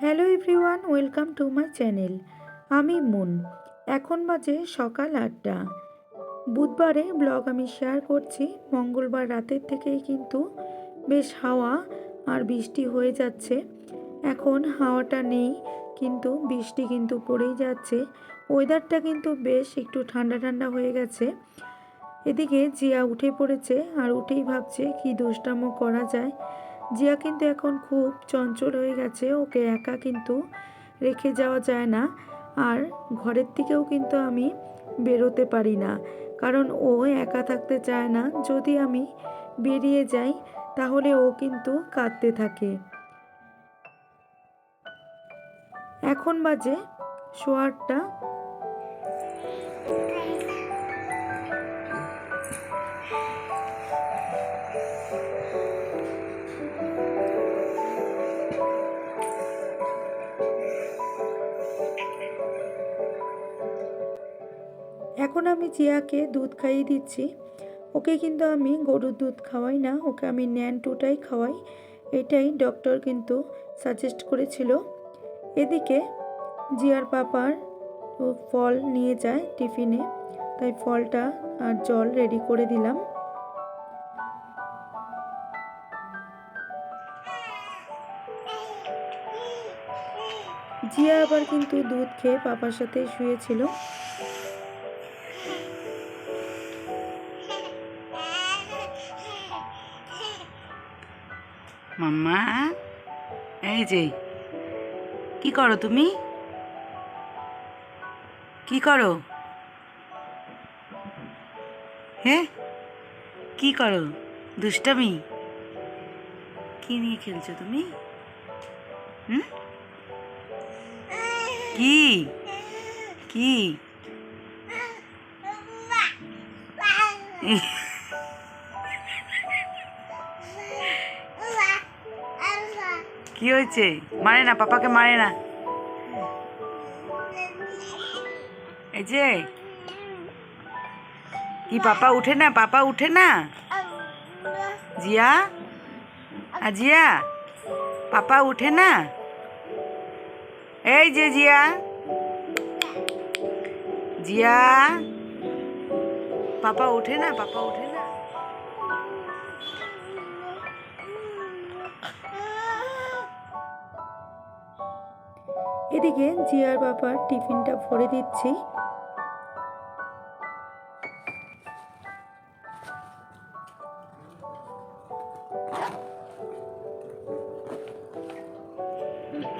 Hello everyone, welcome to my channel. আমি Moon. এখন বাজে সকাল আটটা। বুধবারে ব্লগ আমি শেয়ার করছি। মঙ্গলবার রাতের থেকেই কিন্তু বেশ হাওয়া আর বৃষ্টি হয়ে যাচ্ছে। এখন হাওয়াটা নেই, কিন্তু বৃষ্টি কিন্তু পড়েই যাচ্ছে। ওয়েদারটা কিন্তু বেশ একটু ঠান্ডা ঠান্ডা হয়ে গেছে। এদিকে জিয়া উঠে পড়েছে আর উঠেই ভাবছে কি দুষ্টামো করা যায়। জিয়া কিন্তু এখন খুব চঞ্চল হয়ে গেছে, ওকে একা কিন্তু রেখে যাওয়া যায় না। আর ঘরের থেকেও কিন্তু আমি বেরোতে পারি না, কারণ ও একা থাকতে চায় না। যদি আমি বেরিয়ে যাই, তাহলে ও কিন্তু কাঁদতে থাকে। এখন বাজে সোয়ারটা এখন আমি জিয়াকে দুধ খাইয়ে দিচ্ছি। ওকে কিন্তু আমি গরুর দুধ খাওয়াই না, ওকে আমি ন্যান টুটাই খাওয়াই। এটাই ডক্টর কিন্তু সাজেস্ট করেছিল। এদিকে জিয়ার পাপার ফল নিয়ে যায় টিফিনে, তাই ফলটা আর জল রেডি করে দিলাম। জিয়া আবার কিন্তু দুধ খেয়ে পাপার সাথে শুয়েছিল। মাম্মা, এই যে কি করো তুমি? কি করো? হ্যাঁ কি করো? দুষ্টামি? কি নিয়ে খেলছো তুমি? হুম? কি? কি? কি হয়েছে? মারে না, পাপাকে মারে না। এই যে, কি পাপা উঠে না? পাপা উঠে না? জিয়া? জিয়া? পাপা উঠে না? এই যে, জিয়া। জিয়া? পাপা উঠে না, পাপা উঠে না? এদিকে জিয়ার বাবার টিফিনটা ভরে দিচ্ছি।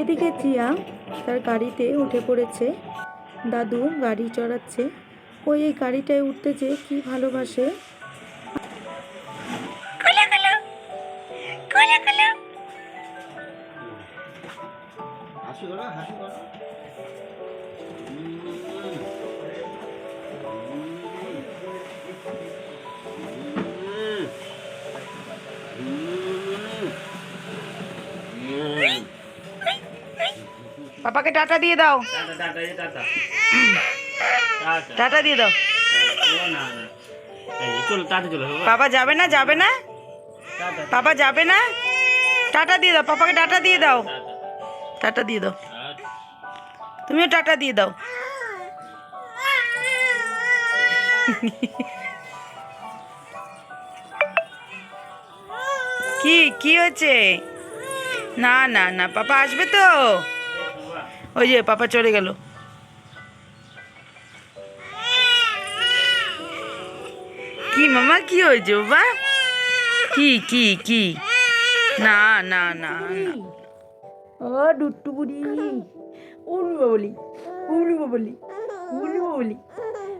এদিকে জিয়া তার গাড়িতে উঠে পড়েছে। দাদু গাড়ি চড়াচ্ছে। ওই এই গাড়িটায় উঠতে যে কি ভালোবাসে। হাসি করো হাসি করো পাপাকে টাটা দিয়ে দাও। টাটা টাটা এই টাটা টাটা। টাটা দিয়ে দাও। পাপা যাবে না যাবে না? টাটা পাপা যাবে না? টাটা দিয়ে দাও পাপাকে টাটা দিয়ে দাও। টাটা দিয়ে দাও। তুমিও টাটা দিয়ে দাও। কি কি হয়েছে? না না না, পাপা আসবে তো। ওই যে পাপা চলে গেল। কি মামা, কি হয়েছে বাবা? কি কি কি? না না না না। ও ডুট্টু বুড়ি। উনি বাবলি উনি বাবলি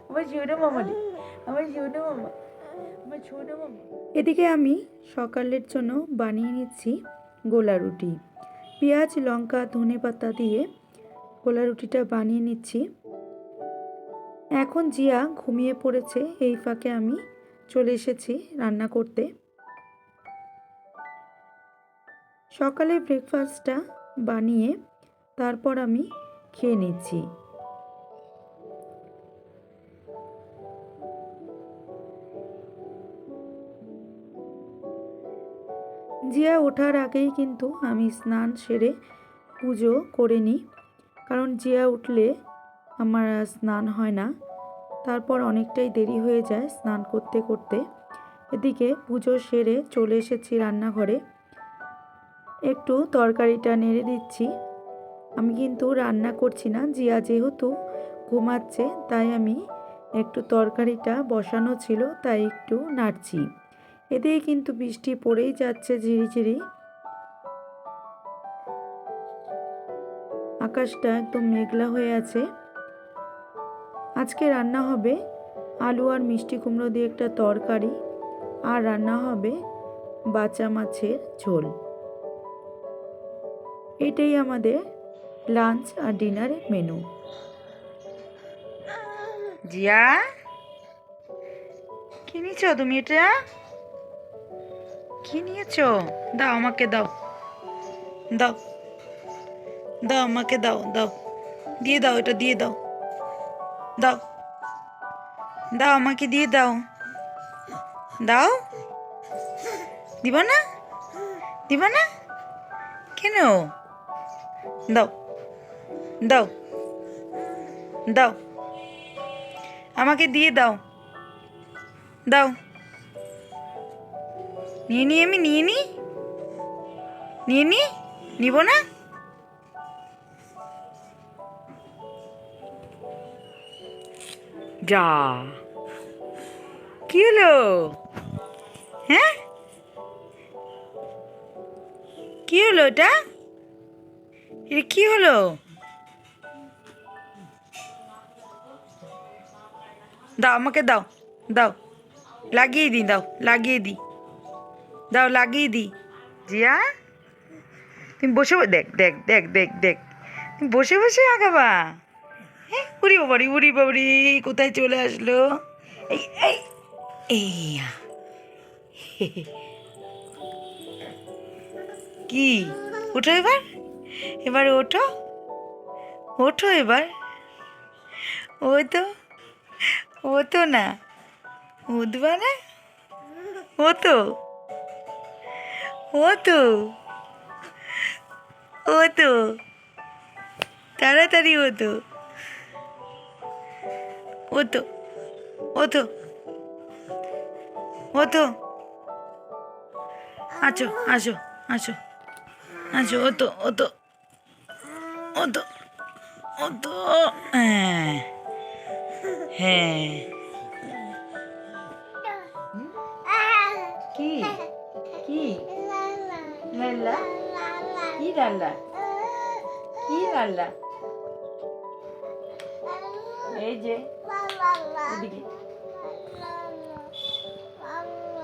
আমার আমার মামা আমার মামা। এদিকে আমি সকালের জন্য বানিয়ে নিচ্ছি গোলা রুটি। পেঁয়াজ, লঙ্কা, ধনে পাতা দিয়ে গোলা রুটিটা বানিয়ে নিচ্ছি। এখন জিয়া ঘুমিয়ে পড়েছে, এই ফাঁকে আমি চলে এসেছি রান্না করতে। সকালে ব্রেকফাস্টটা বানিয়ে তারপর আমি খেয়ে নিচ্ছি। জিয়া ওঠার আগেই কিন্তু আমি স্নান সেরে পুজো করে নিই, কারণ জিয়া উঠলে আমার স্নান হয় না। তারপর অনেকটাই দেরি হয়ে যায় স্নান করতে করতে। এদিকে পুজো সেরে চলে এসেছি রান্নাঘরে। একটু তরকারিটা নেড়ে দিচ্ছি। আমি কিন্তু রান্না করছি না, জিয়া যেহেতু ঘুমাচ্ছে, তাই আমি একটু তরকারিটা বসানো ছিল, তাই একটু নাড়ছি। এদিকে কিন্তু বৃষ্টি পড়েই যাচ্ছে ঝিরিঝিরি। আকাশটা একদম মেঘলা হয়ে আছে। আজকে রান্না হবে আলু আর মিষ্টি কুমড়ো দিয়ে একটা তরকারি, আর রান্না হবে বাচা মাছের ঝোল। এটাই আমাদের লাঞ্চ আর ডিনারের মেনু জিয়া? কি নিয়েছো তুমি এটা? কি নিয়েছো? দাও আমাকে দাও। দাও। দাও আমাকে দাও দাও। দিয়ে দাও, এটা দিয়ে দাও। দাও। দাও আমাকে দিয়ে দাও। দাও। দিব না? দিব না? কেন? দাও। দাও। দাও। আমাকে দিয়ে দাও। দাও। নিয়ে নি আমি, নিয়ে নি। নিয়ে নি। নিব না? যা। কি হলো? হ্যাঁ? কি হলো এটা এটা কি হলো? দাও, আমাকে দাও দাও। লাগিয়ে দিই, দাও, লাগিয়ে দিই। দাও, লাগিয়ে দিই। জিয়া, তুমি বসে দেখ দেখ দেখ দেখ দেখ। তুমি বসে বসে আঁকাবা হ্যাঁ উড়ি বাবারি উড়ি বাবারি কোথায় চলে আসলো? এই এই কি? ওঠো এবার। এবার ওঠো। ওঠো এবার। ওই তো ও তো না। উঠবা না? ও তো ও তো ও তো তাড়াতাড়ি ও তো ও তো ও তো ও তো আছো আসো আসো আসো ও তো ও তো ও তো হ্যাঁ হ্যাঁ। কি? কি? লাল্লা? কি লাল্লা? কি লাল্লা? এই যে, এদিকে।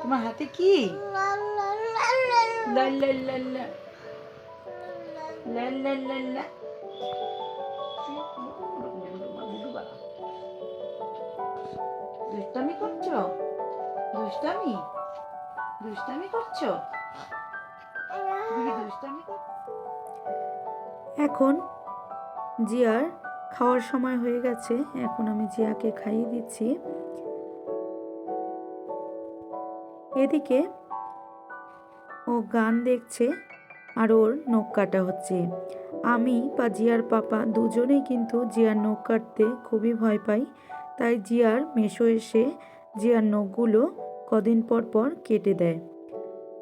তোমার হাতে কি? লাল্লা লাল্লা লাল্লা লাল্লা। দুষ্টামি করছ? দুষ্টামি? দুষ্টামি করছ? এখন জিয়ার খাওয়ার সময় হয়ে গেছে। এখন আমি জিয়াকে খাইয়ে দিচ্ছি। এদিকে ও গান দেখছে। আর ওর নখ কাটা হচ্ছে। আমি বা জিয়ার পাপা দুজনেই কিন্তু জিয়ার নখ কাটতে খুবই ভয় পাই। তাই জিয়ার মেশো এসে জিয়ার নখগুলো কদিন পর পর কেটে দেয়।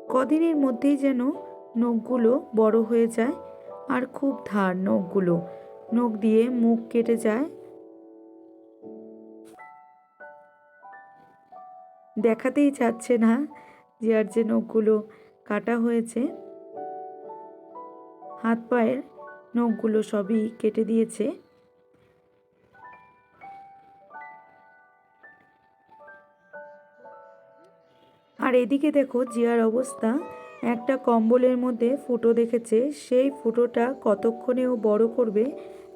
কদিনের মধ্যেই যেন নখগুলো বড় হয়ে যায় আর খুব ধার নখগুলো। নখ দিয়ে মুখ কেটে যায়। দেখাতেই চাচ্ছে না যে আর যে নখগুলো কাটা হয়েছে। হাত পায়ের নখগুলো সবই কেটে দিয়েছে। আর এদিকে দেখো জিয়ার অবস্থা। একটা কম্বলের মধ্যে ফুটো দেখেছে। সেই ফুটোটা কতক্ষণে ও বড় করবে?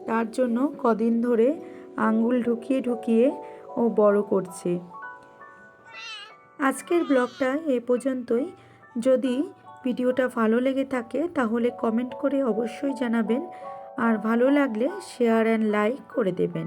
তার জন্য কদিন ধরে আঙ্গুল ঢুকিয়ে ঢুকিয়ে ও বড় করছে। আজকের ব্লগটা এ পর্যন্তই। যদি ভিডিওটা ভালো লেগে থাকে তাহলে কমেন্ট করে অবশ্যই জানাবেন। আর ভালো লাগলে শেয়ার অ্যান্ড লাইক করে দেবেন।